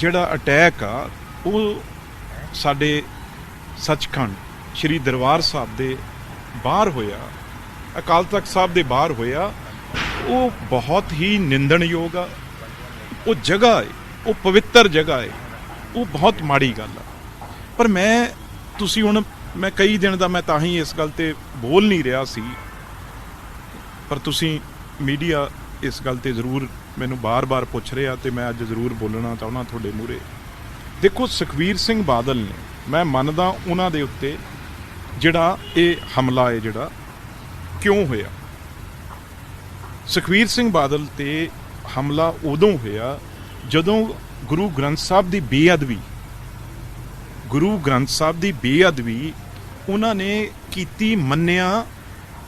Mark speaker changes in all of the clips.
Speaker 1: ਜਿਹੜਾ ਅਟੈਕ ਆ, ਉਹ ਸਾਡੇ ਸੱਚਖੰਡ ਸ੍ਰੀ ਦਰਬਾਰ ਸਾਹਿਬ ਦੇ ਬਾਹਰ ਹੋਇਆ। ਅਕਾਲ ਤਖਤ ਸਾਹਿਬ ਦੇ ਬਾਹਰ ਹੋਇਆ। ਉਹ ਬਹੁਤ ਹੀ ਨਿੰਦਣਯੋਗ ਆ। ਉਹ ਜਗ੍ਹਾ ਹੈ ਉਹ ਪਵਿੱਤਰ ਜਗ੍ਹਾ ਹੈ ਉਹ ਬਹੁਤ ਮਾੜੀ ਗੱਲ ਆ। ਪਰ ਮੈਂ, ਤੁਸੀਂ ਹੁਣ, ਮੈਂ ਕਈ ਦਿਨ ਦਾ ਮੈਂ ਤਾਂ ਹੀ ਇਸ ਗੱਲ ਤੇ ਬੋਲ ਨਹੀਂ ਰਿਹਾ ਸੀ। ਪਰ ਤੁਸੀਂ ਮੀਡੀਆ ਇਸ ਗੱਲ ਤੇ ਜ਼ਰੂਰ ਮੈਨੂੰ ਬਾਰ-ਬਾਰ ਪੁੱਛ ਰਿਹਾ ਤੇ ਮੈਂ ਅੱਜ ਜ਼ਰੂਰ ਬੋਲਣਾ ਚਾਹੁੰਦਾ ਤੁਹਾਡੇ ਮੂਹਰੇ। ਦੇਖੋ ਸੁਖਵੀਰ ਸਿੰਘ ਬਾਦਲ ਨੇ, ਮੈਂ ਮੰਨਦਾ ਉਹਨਾਂ ਦੇ ਉੱਤੇ ਜਿਹੜਾ ਇਹ ਹਮਲਾ ਹੈ ਜਿਹੜਾ, ਕਿਉਂ ਹੋਇਆ? ਸੁਖਵੀਰ ਸਿੰਘ ਬਾਦਲ ਤੇ ਹਮਲਾ ਉਦੋਂ ਹੋਇਆ ਜਦੋਂ ਗੁਰੂ ਗ੍ਰੰਥ ਸਾਹਿਬ ਦੀ ਬੇਅਦਬੀ, ਗੁਰੂ ਗ੍ਰੰਥ ਸਾਹਿਬ ਦੀ ਬੇਅਦਬੀ ਉਹਨਾਂ ਨੇ ਕੀਤੀ ਮੰਨਿਆ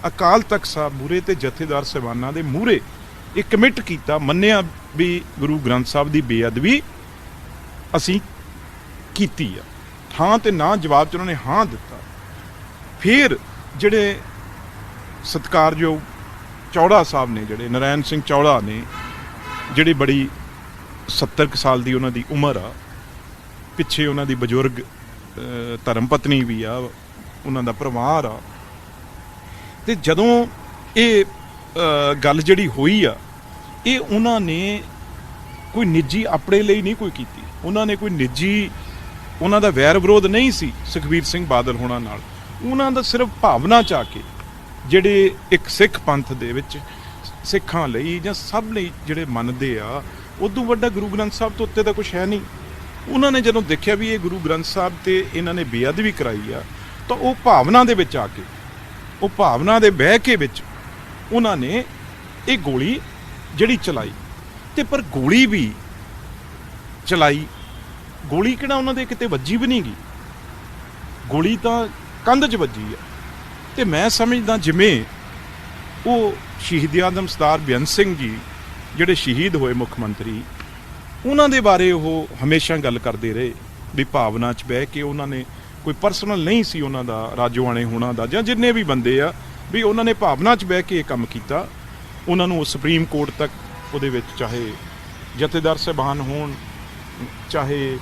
Speaker 1: ਅਕਾਲ ਤਖਤ ਸਾਹਿਬ ਮੂਰੇ ਤੇ ਜਥੇਦਾਰ ਸਹਿਬਾਨਾਂ ਦੇ ਮੂਰੇ ਇਹ ਕਮਿਟ ਕੀਤਾ, ਮੰਨਿਆ ਵੀ ਗੁਰੂ ਗ੍ਰੰਥ ਸਾਹਿਬ ਦੀ ਬੇਅਦਬੀ ਅਸੀਂ ਕੀਤੀ ਆ। ਹਾਂ ਤੇ ਨਾ ਜਵਾਬ ਚ ਉਹਨਾਂ ਨੇ ਹਾਂ ਦਿੱਤਾ। ਫਿਰ ਜਿਹੜੇ ਸਤਿਕਾਰਯੋਗ ਚੌੜਾ ਸਾਹਿਬ ਨੇ, ਜਿਹੜੇ ਨਰਾਇਣ ਸਿੰਘ ਚੌੜਾ ਨੇ, ਜਿਹੜੀ ਬੜੀ 70 ਕੁ ਸਾਲ ਦੀ ਉਹਨਾਂ ਦੀ ਉਮਰ ਆ, ਪਿੱਛੇ ਉਹਨਾਂ ਦੀ ਬਜ਼ੁਰਗ ਧਰਮ ਪਤਨੀ ਵੀ ਆ, ਉਹਨਾਂ ਦਾ ਪਰਿਵਾਰ ਆ। ਤੇ ਜਦੋਂ ਇਹ ਗੱਲ ਜਿਹੜੀ ਹੋਈ ਆ ਇਹ ਉਹਨਾਂ ਨੇ ਕੋਈ ਨਿੱਜੀ ਆਪਣੇ ਲਈ ਨਹੀਂ ਕੋਈ ਕੀਤੀ। ਉਹਨਾਂ ਨੇ ਕੋਈ ਨਿੱਜੀ, ਉਹਨਾਂ ਦਾ ਵੈਰ ਵਿਰੋਧ ਨਹੀਂ ਸੀ ਸੁਖਬੀਰ ਸਿੰਘ ਬਾਦਲ ਹੋਣਾ ਨਾਲ। ਉਹਨਾਂ ਦਾ ਸਿਰਫ ਭਾਵਨਾ ਚ ਆ ਕੇ ਜਿਹੜੇ ਇੱਕ ਸਿੱਖ ਪੰਥ ਦੇ ਵਿੱਚ ਸਿੱਖਾਂ ਲਈ ਜਾਂ ਸਭ ਲਈ ਜਿਹੜੇ ਮੰਨਦੇ ਆ, ਉਦੋਂ ਵੱਡਾ ਗੁਰੂ ਗ੍ਰੰਥ ਸਾਹਿਬ ਤੋਂ ਉੱਤੇ ਤਾਂ ਕੁਝ ਹੈ ਨਹੀਂ। ਉਹਨਾਂ ਨੇ ਜਦੋਂ ਦੇਖਿਆ ਵੀ ਇਹ ਗੁਰੂ ਗ੍ਰੰਥ ਸਾਹਿਬ ਤੇ ਇਹਨਾਂ ਨੇ ਬੇਅਦਬੀ ਕਰਾਈ ਆ, ਤਾਂ ਉਹ ਭਾਵਨਾ ਦੇ ਵਿੱਚ ਆ ਕੇ, ਉਹ ਭਾਵਨਾ ਦੇ ਬਹਿ ਕੇ ਵਿੱਚ ਉਹਨਾਂ ਨੇ ਇਹ ਗੋਲੀ ਜਿਹੜੀ ਚਲਾਈ। ਤੇ ਪਰ ਗੋਲੀ ਵੀ ਚਲਾਈ। ਗੋਲੀ ਕਿਹੜਾ ਉਹਨਾਂ ਦੇ ਕਿਤੇ ਵੱਜੀ ਵੀ ਨਹੀਂ ਗਈ ਗੋਲੀ ਤਾਂ ਕੰਧ 'ਚ ਵੱਜੀ ਆ। ਤੇ ਮੈਂ ਸਮਝਦਾ ਜਿਵੇਂ ਉਹ ਸ਼ਹੀਦ ਆਦਮ ਸਰਦਾਰ ਬੇਅੰਤ ਸਿੰਘ ਜੀ, ਜਿਹੜੇ ਸ਼ਹੀਦ ਹੋਏ ਮੁੱਖ ਮੰਤਰੀ, ਉਹਨਾਂ ਦੇ ਬਾਰੇ ਉਹ ਹਮੇਸ਼ਾ ਗੱਲ ਕਰਦੇ ਰਹੇ ਵੀ ਭਾਵਨਾ 'ਚ ਬਹਿ ਕੇ ਉਹਨਾਂ ਨੇ ਕੋਈ ਪਰਸਨਲ ਨਹੀਂ ਸੀ ਉਹਨਾਂ ਦਾ, ਰਾਜੋਆਣੇ ਹੋਣਾ ਦਾ ਜਾਂ ਜਿੰਨੇ ਵੀ ਬੰਦੇ ਆ, ਵੀ ਉਹਨਾਂ ਨੇ ਭਾਵਨਾ 'ਚ ਬਹਿ ਕੇ ਇਹ ਕੰਮ ਕੀਤਾ। ਉਹਨਾਂ ਨੂੰ ਸੁਪਰੀਮ ਕੋਰਟ ਤੱਕ ਉਹਦੇ ਵਿੱਚ ਚਾਹੇ ਜਥੇਦਾਰ ਸਾਹਿਬਾਨ ਹੋਣ, ਚਾਹੇ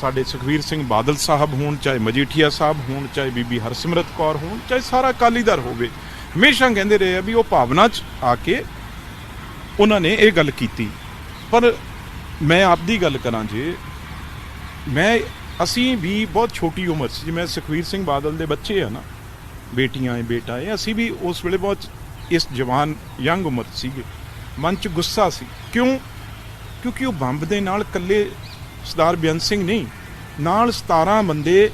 Speaker 1: ਸਾਡੇ ਸੁਖਵੀਰ ਸਿੰਘ ਬਾਦਲ ਸਾਹਿਬ ਹੋਣ, ਚਾਹੇ ਮਜੀਠੀਆ ਸਾਹਿਬ ਹੋਣ, ਚਾਹੇ ਬੀਬੀ ਹਰਸਿਮਰਤ ਕੌਰ ਹੋਣ, ਚਾਹੇ ਸਾਰਾ ਅਕਾਲੀ ਦਲ ਹੋਵੇ, ਹਮੇਸ਼ਾ ਕਹਿੰਦੇ ਰਹੇ ਆ ਵੀ ਉਹ ਭਾਵਨਾ 'ਚ ਆ ਕੇ ਉਹਨਾਂ ਨੇ ਇਹ ਗੱਲ ਕੀਤੀ। ਪਰ ਮੈਂ ਆਪਦੀ ਗੱਲ ਕਰਾਂ ਜੇ, ਮੈਂ, ਅਸੀਂ ਵੀ ਬਹੁਤ ਛੋਟੀ ਉਮਰ ਸੀ, ਜਿਵੇਂ ਸੁਖਵੀਰ ਸਿੰਘ ਬਾਦਲ ਦੇ ਬੱਚੇ ਆ ਨਾ, ਬੇਟੀਆਂ ਹੈ ਬੇਟਾ ਹੈ ਅਸੀਂ ਵੀ ਉਸ ਵੇਲੇ ਬਹੁਤ ਇਸ ਜਵਾਨ ਯੰਗ ਉਮਰ ਸੀਗੇ। ਮਨ 'ਚ ਗੁੱਸਾ ਸੀ। ਕਿਉਂ? ਕਿਉਂਕਿ ਉਹ ਬੰਬ ਦੇ ਨਾਲ ਇਕੱਲੇ ਸਰਦਾਰ ਬੇਅੰਤ ਸਿੰਘ ਨਹੀਂ, ਨਾਲ 17 ਬੰਦੇ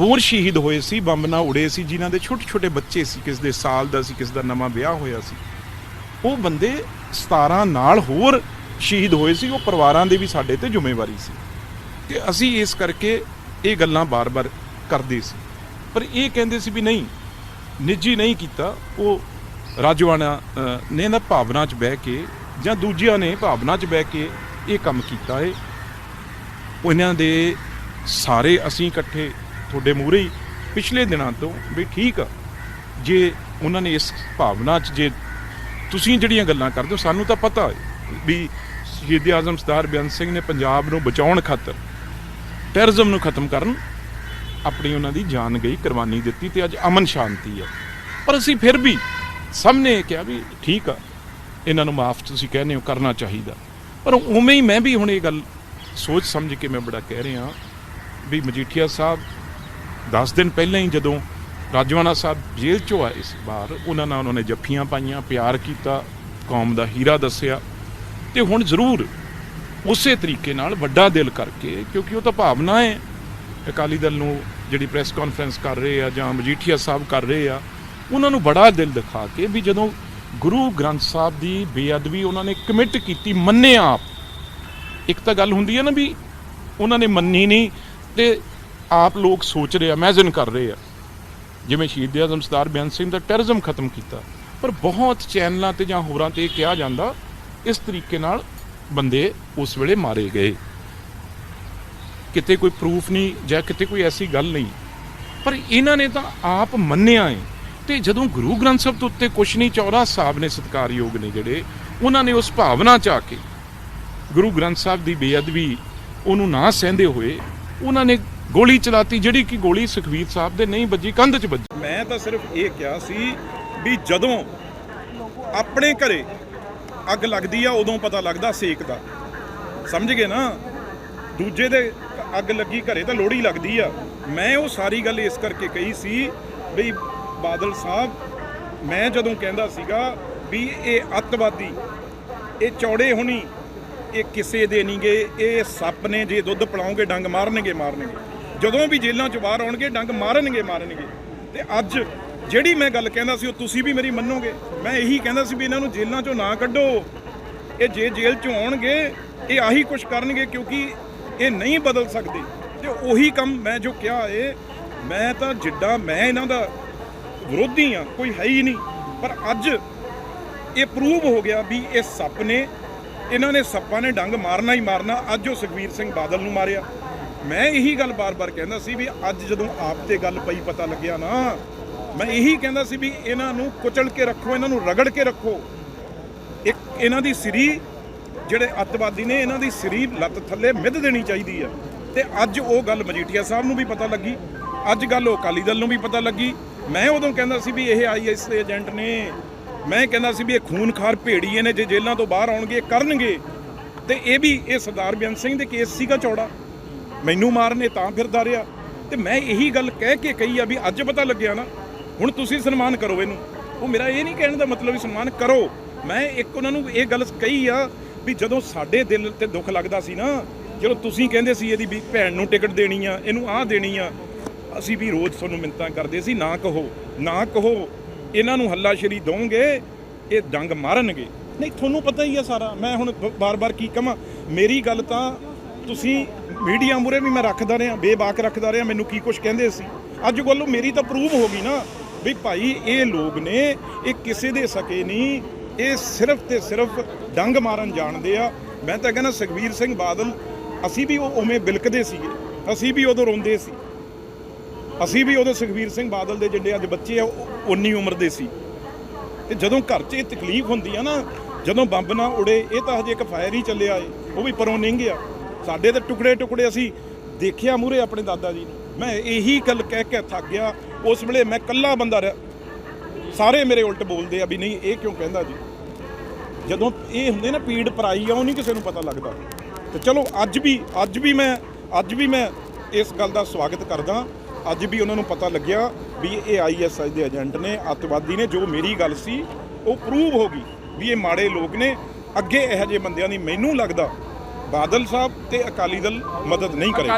Speaker 1: ਹੋਰ ਸ਼ਹੀਦ ਹੋਏ ਸੀ, ਬੰਬ ਨਾਲ ਉੜੇ ਸੀ, ਜਿਨ੍ਹਾਂ ਦੇ ਛੋਟੇ ਛੋਟੇ ਬੱਚੇ ਸੀ। ਕਿਸ ਦੇ ਸਾਲ ਦਾ ਸੀ, ਕਿਸ ਦਾ ਨਵਾਂ ਵਿਆਹ ਹੋਇਆ ਸੀ। ਉਹ ਬੰਦੇ 17 ਨਾਲ ਹੋਰ ਸ਼ਹੀਦ ਹੋਏ ਸੀ। ਉਹ ਪਰਿਵਾਰਾਂ ਦੇ ਵੀ ਸਾਡੇ ਤੇ ਜ਼ਿੰਮੇਵਾਰੀ ਸੀ। ਤੇ ਅਸੀਂ ਇਸ ਕਰਕੇ ਇਹ ਗੱਲਾਂ ਬਾਰ-ਬਾਰ ਕਰਦੇ ਸੀ। ਪਰ ਇਹ ਕਹਿੰਦੇ ਸੀ ਵੀ ਨਹੀਂ, ਨਿੱਜੀ ਨਹੀਂ ਕੀਤਾ। ਉਹ ਰਾਜਵਾਨਾ ਨੇ ਨਾ ਭਾਵਨਾ 'ਚ ਬਹਿ ਕੇ ਜਾਂ ਦੂਜਿਆਂ ਨੇ ਭਾਵਨਾ 'ਚ ਬਹਿ ਕੇ ਇਹ ਕੰਮ ਕੀਤਾ ਏ। ਉਹਨਾਂ ਦੇ ਸਾਰੇ ਅਸੀਂ ਇਕੱਠੇ ਤੁਹਾਡੇ ਮੂਹਰੇ ਪਿਛਲੇ ਦਿਨਾਂ ਤੋਂ ਵੀ ਠੀਕ ਆ। ਜੇ ਉਹਨਾਂ ਨੇ ਇਸ ਭਾਵਨਾ 'ਚ ਜੇ ਤੁਸੀਂ ਜਿਹੜੀਆਂ ਗੱਲਾਂ ਕਰਦੇ ਹੋ, ਸਾਨੂੰ ਤਾਂ ਪਤਾ ਹੈ ਵੀ ਸ਼ਹੀਦ ਆਜ਼ਮ ਸਰਦਾਰ ਬੇਅੰਤ ਸਿੰਘ ਨੇ ਪੰਜਾਬ ਨੂੰ ਬਚਾਉਣ ਖਾਤਰ ਟੈਰਰਿਜ਼ਮ ਨੂੰ ਖਤਮ ਕਰਨ ਆਪਣੀ ਉਹਨਾਂ ਦੀ ਜਾਨ ਗਈ, ਕੁਰਬਾਨੀ ਦਿੱਤੀ ਤੇ ਅੱਜ ਅਮਨ ਸ਼ਾਂਤੀ ਹੈ ਪਰ ਅਸੀਂ ਫਿਰ ਵੀ ਸਭ ਨੇ ਕਿਹਾ ਵੀ ਠੀਕ ਆ, ਇਹਨਾਂ ਨੂੰ ਮਾਫ ਤੁਸੀਂ ਕਹਿੰਦੇ ਹੋ, ਕਰਨਾ ਚਾਹੀਦਾ। ਪਰ ਉਵੇਂ ਹੀ ਮੈਂ ਵੀ ਹੁਣ ਇਹ ਗੱਲ ਸੋਚ ਸਮਝ ਕੇ ਮੈਂ ਬੜਾ ਕਹਿ ਰਿਹਾ ਵੀ ਮਜੀਠੀਆ ਸਾਹਿਬ 10 ਦਿਨ ਪਹਿਲਾਂ ਹੀ ਜਦੋਂ ਰਾਜਵਾਨਾ ਸਾਹਿਬ ਜੇਲ੍ਹ ਚੋਂ ਆਏ ਸੀ ਬਾਹਰ, ਉਹਨਾਂ ਨਾਲ ਉਹਨਾਂ ਨੇ ਜੱਫੀਆਂ ਪਾਈਆਂ, ਪਿਆਰ ਕੀਤਾ, ਕੌਮ ਦਾ ਹੀਰਾ ਦੱਸਿਆ। ਤੇ ਹੁਣ ਜ਼ਰੂਰ ਉਸੇ ਤਰੀਕੇ ਨਾਲ ਵੱਡਾ ਦਿਲ ਕਰਕੇ, ਕਿਉਂਕਿ ਉਹ ਤਾਂ ਭਾਵਨਾ ਹੈ, ਅਕਾਲੀ ਦਲ ਨੂੰ ਜਿਹੜੀ ਪ੍ਰੈਸ ਕਾਨਫਰੰਸ ਕਰ ਰਹੇ ਆ ਜਾਂ ਮਜੀਠੀਆ ਸਾਹਿਬ ਕਰ ਰਹੇ ਆ ਉਹਨਾਂ ਨੂੰ ਬੜਾ ਦਿਲ ਦਿਖਾ ਕੇ ਵੀ ਜਦੋਂ ਗੁਰੂ ਗ੍ਰੰਥ ਸਾਹਿਬ ਦੀ ਬੇਅਦਬੀ ਉਹਨਾਂ ਨੇ ਕਮਿਟ ਕੀਤੀ, ਮੰਨੇ ਆਪ। ਇੱਕ ਤਾਂ ਗੱਲ ਹੁੰਦੀ ਹੈ ਨਾ ਵੀ ਉਹਨਾਂ ਨੇ ਮੰਨੀ ਨਹੀਂ ਤੇ ਆਪ ਲੋਕ ਸੋਚ ਰਹੇ ਆ ਇਮੇਜਿਨ ਕਰ ਰਹੇ ਆ। ਜਿਵੇਂ ਸ਼ਹੀਦ ਆਜ਼ਮ ਸਰਦਾਰ ਬੇਅੰਤ ਸਿੰਘ ਦਾ ਟੈਰਰਿਜ਼ਮ ਖਤਮ ਕੀਤਾ। ਪਰ ਬਹੁਤ ਚੈਨਲਾਂ ਤੇ ਜਾਂ ਹੋਰਾਂ ਤੇ ਇਹ ਕਿਹਾ ਜਾਂਦਾ, ਇਸ ਤਰੀਕੇ ਨਾਲ ਬੰਦੇ ਉਸ ਵੇਲੇ ਮਾਰੇ ਗਏ। ਕਿਤੇ ਕੋਈ ਪ੍ਰੂਫ ਨਹੀਂ ਜਾਂ ਕਿਤੇ ਕੋਈ ਐਸੀ ਗੱਲ ਨਹੀਂ। ਪਰ ਇਹਨਾਂ ਨੇ ਤਾਂ ਆਪ ਮੰਨਿਆ ਹੈ ਤੇ ਜਦੋਂ ਗੁਰੂ ਗ੍ਰੰਥ ਸਾਹਿਬ ਦੇ ਉੱਤੇ ਕੁਛ ਨਹੀਂ, ਚੌਰਾ ਸਾਹਿਬ ਨੇ ਸਤਕਾਰਯੋਗ ਨੇ ਜਿਹੜੇ, ਉਹਨਾਂ ਨੇ ਉਸ ਭਾਵਨਾ ਚ ਆ ਕੇ ਗੁਰੂ ਗ੍ਰੰਥ ਸਾਹਿਬ ਦੀ ਬੇਅਦਬੀ ਉਹਨੂੰ ਨਾ ਸਹਿੰਦੇ ਹੋਏ ਉਹਨਾਂ ਨੇ ਗੋਲੀ ਚਲਾਤੀ, ਜਿਹੜੀ ਕਿ ਗੋਲੀ ਸੁਖਵੀਰ ਸਾਹਿਬ ਦੇ ਨਹੀਂ ਵੱਜੀ, ਕੰਧ 'ਚ ਵੱਜੀ।
Speaker 2: ਮੈਂ ਤਾਂ ਸਿਰਫ ਇਹ ਕਿਹਾ ਸੀ ਵੀ ਜਦੋਂ ਆਪਣੇ ਘਰੇ ਅੱਗ ਲੱਗਦੀ ਆ, ਉਦੋਂ ਪਤਾ ਲੱਗਦਾ ਸੇਕ ਦਾ। ਸਮਝ ਗਏ ਨਾ? ਦੂਜੇ ਦੇ ਅੱਗ ਲੱਗੀ, ਘਰੇ ਤਾਂ ਲੋੜੀ ਲੱਗਦੀ ਆ। ਮੈਂ ਉਹ ਸਾਰੀ ਗੱਲ ਇਸ ਕਰਕੇ ਕਹੀ ਸੀ ਵੀ ਬਾਦਲ ਸਾਹਿਬ, ਮੈਂ ਜਦੋਂ ਕਹਿੰਦਾ ਸੀਗਾ ਵੀ ਇਹ ਅੱਤਵਾਦੀ, ਇਹ ਚੌੜੇ ਹੋਣੀ, ਇਹ ਕਿਸੇ ਦੇ ਨਹੀਂਗੇ ਇਹ ਸੱਪ ਨੇ ਜੇ ਦੁੱਧ ਪਿਲਾਉਂਗੇ ਡੰਗ ਮਾਰਨਗੇ ਮਾਰਨਗੇ। ਜਦੋਂ ਵੀ ਜੇਲ੍ਹਾਂ ਚ ਬਾਹਰ ਆਉਣਗੇ, ਡੰਗ ਮਾਰਨਗੇ ਮਾਰਨਗੇ। ਤੇ ਅੱਜ ਜਿਹੜੀ ਮੈਂ ਗੱਲ ਕਹਿੰਦਾ ਸੀ, ਉਹ ਤੁਸੀਂ ਵੀ ਮੇਰੀ ਮੰਨੋਗੇ। ਮੈਂ ਇਹੀ ਕਹਿੰਦਾ ਸੀ ਵੀ ਇਹਨਾਂ ਨੂੰ ਜੇਲ੍ਹਾਂ ਚੋਂ ਨਾ ਕੱਢੋ। ਇਹ ਜੇ ਜੇਲ੍ਹ ਚੋਂ ਆਉਣਗੇ, ਇਹ ਆਹੀ ਕੁਝ ਕਰਨਗੇ ਕਿਉਂਕਿ ਇਹ ਨਹੀਂ ਬਦਲ ਸਕਦੇ। ਤੇ ਉਹੀ ਕੰਮ ਮੈਂ ਜੋ ਕਿਹਾ ਏ, ਮੈਂ ਤਾਂ ਜਿੱਡਾ, ਮੈਂ ਇਹਨਾਂ ਦਾ ਵਿਰੋਧੀ ਆ ਕੋਈ ਹੈ ਹੀ ਨਹੀਂ। ਪਰ ਅੱਜ ਇਹ ਪ੍ਰੂਵ ਹੋ ਗਿਆ ਵੀ ਇਹ ਸੱਪ ਨੇ, ਇਹਨਾਂ ਨੇ ਸੱਪਾਂ ਨੇ ਡੰਗ ਮਾਰਨਾ ਹੀ ਮਾਰਨਾ, ਅੱਜ ਉਹ ਸੁਖਵੀਰ ਸਿੰਘ ਬਾਦਲ ਨੂੰ ਮਾਰਿਆ। ਮੈਂ ਇਹੀ ਗੱਲ ਬਾਰ-ਬਾਰ ਕਹਿੰਦਾ ਸੀ ਵੀ ਅੱਜ ਜਦੋਂ ਆਪ ਤੇ ਗੱਲ ਪਈ ਪਤਾ ਲੱਗਿਆ ਨਾ, ਮੈਂ ਇਹੀ ਕਹਿੰਦਾ ਸੀ ਵੀ ਇਹਨਾਂ ਨੂੰ ਕੁਚਲ ਕੇ ਰੱਖੋ, ਇਹਨਾਂ ਨੂੰ ਰਗੜ ਕੇ ਰੱਖੋ। ਇੱਕ ਇਹਨਾਂ ਦੀ ਸਰੀ, ਜਿਹੜੇ ਅੱਤਵਾਦੀ ਨੇ, ਇਹਨਾਂ ਦੀ ਸਰੀ ਲੱਤ ਥੱਲੇ ਮਿੱਧ ਦੇਣੀ ਚਾਹੀਦੀ ਆ। ਤੇ ਅੱਜ ਉਹ ਗੱਲ ਮਜੀਠੀਆ ਸਾਹਿਬ ਨੂੰ ਵੀ ਪਤਾ ਲੱਗੀ, ਅੱਜ ਗੱਲ ਉਹ ਅਕਾਲੀ ਦਲ ਨੂੰ ਵੀ ਪਤਾ ਲੱਗੀ। ਮੈਂ ਉਦੋਂ ਕਹਿੰਦਾ ਸੀ ਵੀ ਇਹ ਆਈਐਸ ਦੇ ਏਜੰਟ ਨੇ, ਮੈਂ ਕਹਿੰਦਾ ਸੀ ਵੀ ਇਹ ਖੂਨਖਾਰ ਭੇੜੀਏ ਨੇ, ਜੇ ਜੇਲ੍ਹਾਂ ਤੋਂ ਬਾਹਰ ਆਉਣਗੇ ਕਰਨਗੇ। ਤੇ ਇਹ ਵੀ ਇਹ ਸਰਦਾਰ ਬੇਅੰਤ ਸਿੰਘ ਦੇ ਕੇਸ ਸੀਗਾ ਚੌੜਾ। ਮੈਨੂੰ ਮਾਰਨੇ ਤਾਂ ਫਿਰਦਾ ਰਿਹਾ। ਤੇ ਮੈਂ ਇਹੀ ਗੱਲ ਕਹਿ ਕੇ ਕਹੀ ਆ ਵੀ ਅੱਜ ਪਤਾ ਲੱਗਿਆ ਨਾ, ਹੁਣ ਤੁਸੀਂ ਸਨਮਾਨ ਕਰੋ ਇਹਨੂੰ। ਉਹ ਮੇਰਾ ਇਹ ਨਹੀਂ ਕਹਿਣ ਦਾ ਮਤਲਬ ਵੀ ਸਨਮਾਨ ਕਰੋ। ਮੈਂ ਇੱਕ ਉਹਨਾਂ ਨੂੰ ਇਹ ਗੱਲ ਕਹੀ ਆ ਵੀ ਜਦੋਂ ਸਾਡੇ ਦਿਲ ਤੇ ਦੁੱਖ ਲੱਗਦਾ ਸੀ ਨਾ, ਜਦੋਂ ਤੁਸੀਂ ਕਹਿੰਦੇ ਸੀ ਇਹਦੀ ਵੀ ਭੈਣ ਨੂੰ ਟਿਕਟ ਦੇਣੀ ਆ, ਇਹਨੂੰ ਆਹ ਦੇਣੀ ਆ ਅਸੀਂ ਵੀ ਰੋਜ਼ ਤੁਹਾਨੂੰ ਮਿੰਤਾਂ ਕਰਦੇ ਸੀ, ਨਾ ਕਹੋ ਨਾ ਕਹੋ, ਇਹਨਾਂ ਨੂੰ ਹੱਲਾਸ਼ੇਰੀ ਦੋਗੇ ਇਹ ਡੰਗ ਮਾਰਨਗੇ। ਨਹੀਂ, ਤੁਹਾਨੂੰ ਪਤਾ ਹੀ ਆ ਸਾਰਾ, ਮੈਂ ਹੁਣ ਬਾਰ-ਬਾਰ ਕੀ ਕਹਾਂ ਮੇਰੀ ਗੱਲ ਤਾਂ ਤੁਸੀਂ ਮੀਡੀਆ ਮੂਰੇ ਵੀ ਮੈਂ ਰੱਖਦਾ ਰਿਹਾ, ਬੇਬਾਕ ਰੱਖਦਾ ਰਿਹਾ, ਮੈਨੂੰ ਕੀ ਕੁਝ ਕਹਿੰਦੇ ਸੀ। ਅੱਜ ਵੱਲੋਂ ਮੇਰੀ ਤਾਂ ਪ੍ਰੂਵ ਹੋ ਗਈ ਨਾ ਵੀ ਭਾਈ, ਇਹ ਲੋਕ ਨੇ, ਇਹ ਕਿਸੇ ਦੇ ਸਕੇ ਨਹੀਂ, ਇਹ ਸਿਰਫ ਤੇ ਸਿਰਫ ਡੰਗ ਮਾਰਨ ਜਾਣਦੇ ਆ। ਮੈਂ ਤਾਂ ਕਹਿੰਦਾ ਸੁਖਵੀਰ ਸਿੰਘ ਬਾਦਲ, ਅਸੀਂ ਵੀ ਉਹ ਉਵੇਂ ਬਿਲਕਦੇ ਸੀਗੇ, ਅਸੀਂ ਵੀ ਉਦੋਂ ਰੋਂਦੇ ਸੀ। ਅਸੀਂ ਵੀ ਉਦੋਂ ਸੁਖਵੀਰ ਸਿੰਘ ਬਾਦਲ ਦੇ ਜਿਹੜੇ ਅੱਜ ਬੱਚੇ ਆ, ਉਹ ਉਨੀ ਉਮਰ ਦੇ ਸੀ। ਤੇ ਜਦੋਂ ਘਰ 'ਚ ਇਹ ਤਕਲੀਫ ਹੁੰਦੀ ਆ ਨਾ, ਜਦੋਂ ਬੰਬ ਨਾ ਉੜੇ, ਇਹ ਤਾਂ ਹਜੇ ਇੱਕ ਫਾਇਰ ਹੀ ਚੱਲਿਆ ਏ, ਉਹ ਵੀ ਪਰੋਂ ਨਿੰਗ ਗਿਆ ਸਾਡੇ ਤੇ ਟੁਕੜੇ ਟੁਕੜੇ ਅਸੀਂ ਦੇਖਿਆ ਮੂਰੇ ਆਪਣੇ ਦਾਦਾ ਜੀ ਨੂੰ। ਮੈਂ ਇਹੀ ਗੱਲ ਕਹਿ ਕੇ ਥੱਕ ਗਿਆ, ਉਸ ਵੇਲੇ ਮੈਂ ਇਕੱਲਾ ਬੰਦਾ ਰਿਹਾ। ਸਾਰੇ ਮੇਰੇ ਉਲਟ ਬੋਲਦੇ ਆ ਵੀ ਨਹੀਂ, ਇਹ ਕਿਉਂ ਕਹਿੰਦਾ ਜੀ? ਜਦੋਂ ਇਹ ਹੁੰਦੇ ਨਾ ਪੀੜ ਪਰਾਈ ਆ, ਉਹ ਨਹੀਂ ਕਿਸੇ ਨੂੰ ਪਤਾ ਲੱਗਦਾ। ਤੇ ਚਲੋ, ਅੱਜ ਵੀ ਅੱਜ ਵੀ ਮੈਂ, ਅੱਜ ਵੀ ਮੈਂ ਇਸ ਗੱਲ ਦਾ ਸਵਾਗਤ ਕਰਦਾ। ਅੱਜ ਵੀ ਉਹਨਾਂ ਨੂੰ ਪਤਾ ਲੱਗਿਆ ਵੀ ਇਹ ਆਈਐਸਆਈ ਦੇ ਏਜੰਟ ਨੇ, ਅੱਤਵਾਦੀ ਨੇ, ਜੋ ਮੇਰੀ ਗੱਲ ਸੀ, ਉਹ ਪ੍ਰੂਵ ਹੋ ਗਈ ਵੀ ਇਹ ਮਾੜੇ ਲੋਕ ਨੇ। ਅੱਗੇ ਇਹੋ ਜਿਹੇ ਬੰਦਿਆਂ ਦੀ ਮੈਨੂੰ ਲੱਗਦਾ ਬਾਦਲ ਸਾਹਿਬ ਤੇ ਅਕਾਲੀ ਦਲ ਮਦਦ ਨਹੀਂ ਕਰੇਗਾ।